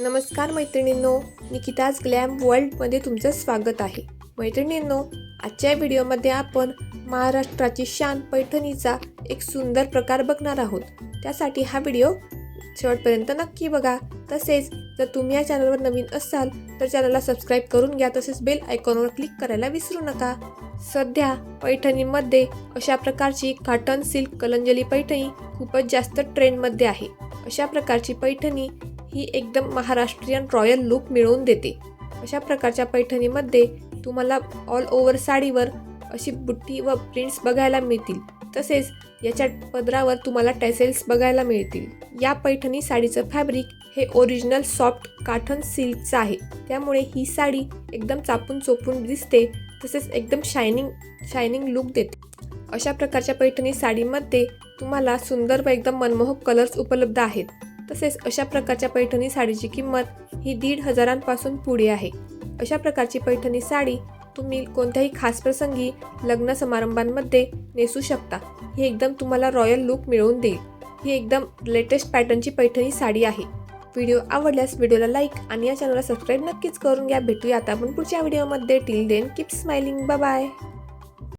नमस्कार मैत्रिणींनो निकिताज ग्लॅम वर्ल्डमध्ये तुमचं स्वागत आहे. मैत्रिणींनो आजच्या व्हिडिओमध्ये आपण महाराष्ट्राची शान पैठणीचा एक सुंदर प्रकार बघणार आहोत. त्यासाठी हा व्हिडिओ शेवटपर्यंत नक्की बघा. तसेच जर तुम्ही या चॅनलवर नवीन असाल तर चॅनलला सबस्क्राईब करून घ्या तसेच बेल आयकॉनवर क्लिक करायला विसरू नका. सध्या पैठणीमध्ये अशा प्रकारची काटन सिल्क कलंजली पैठणी खूपच जास्त ट्रेंडमध्ये आहे. अशा प्रकारची पैठणी ही एकदम महाराष्ट्रीयन रॉयल लुक मिळवून देते. अशा प्रकारच्या पैठणीमध्ये तुम्हाला ऑल ओव्हर साडीवर अशी बुट्टी व प्रिंट्स बघायला मिळतील. तसेच याच्या पदरावर तुम्हाला टॅसेल्स बघायला मिळतील. या पैठणी साडीचं फॅब्रिक हे ओरिजिनल सॉफ्ट काठन सिल्कचं आहे. त्यामुळे ही साडी एकदम चापून चोपून दिसते तसेच एकदम शायनिंग शायनिंग लुक देते. अशा प्रकारच्या पैठणी साडीमध्ये तुम्हाला सुंदर व एकदम मनमोहक कलर्स उपलब्ध आहेत. तसेच अशा प्रकारच्या पैठणी साडीची किंमत ही दीड हजारांपासून पुढे आहे. अशा प्रकारची पैठणी साडी तुम्ही कोणत्याही खास प्रसंगी लग्न समारंभांमध्ये नेसू शकता. ही एकदम तुम्हाला रॉयल लुक मिळवून देईल. ही एकदम लेटेस्ट पॅटर्नची पैठणी साडी आहे. व्हिडिओ आवडल्यास व्हिडिओला लाईक आणि या चॅनलला सबस्क्राईब नक्कीच करून घ्या. भेटूया आता आपण पुढच्या व्हिडिओमध्ये. Till then keep smiling bye